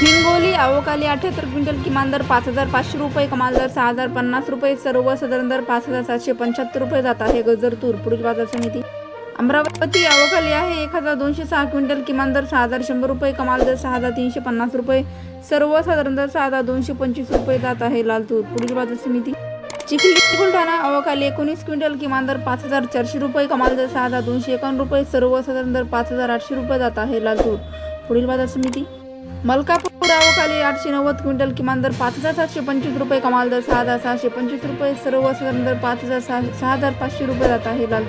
हिंगोली अवकाली अठ्याहत्तर क्विंटल किमान दर पाच हजार पाचशे रुपये कमाल दर सहा हजार पन्नास रुपये सर्वसाधारण दर पाच हजार सातशे पंच्याहत्तर रुपये जात आहे गजर तूर पुढील बाजार समिती. अमरावती अवकाली आहे एक हजार दोनशे सहा क्विंटल किमान दर सहा हजार शंभर रुपये कमाल दर सहा हजार तीनशे पन्नास रुपये. सर्वसाधारण दर सहा हजार दोनशे पंचवीस रुपये जात आहे लाल तूर पुढील बाजार समिती. चिखली बुलढाणा अवकाली एकोणीस क्विंटल किमान दर पाच हजार चारशे रुपये कमाल दर सहा हजार दोनशे एकावन्न रुपये सर्वसाधारण दर पाच हजार आठशे रुपये जात आहे लाल तूर पुढील बाजार समिती. मलकापूर अवकाली आठशे नव्वद क्विंटल किमान दर पाच हजार सातशे पंचवीस रुपये कमाल दर सहा हजार सहाशे पंचवीस रुपये सर्वसाधारण दर पाच हजार सहा सहा हजार पाचशे रुपये जात आहे लाल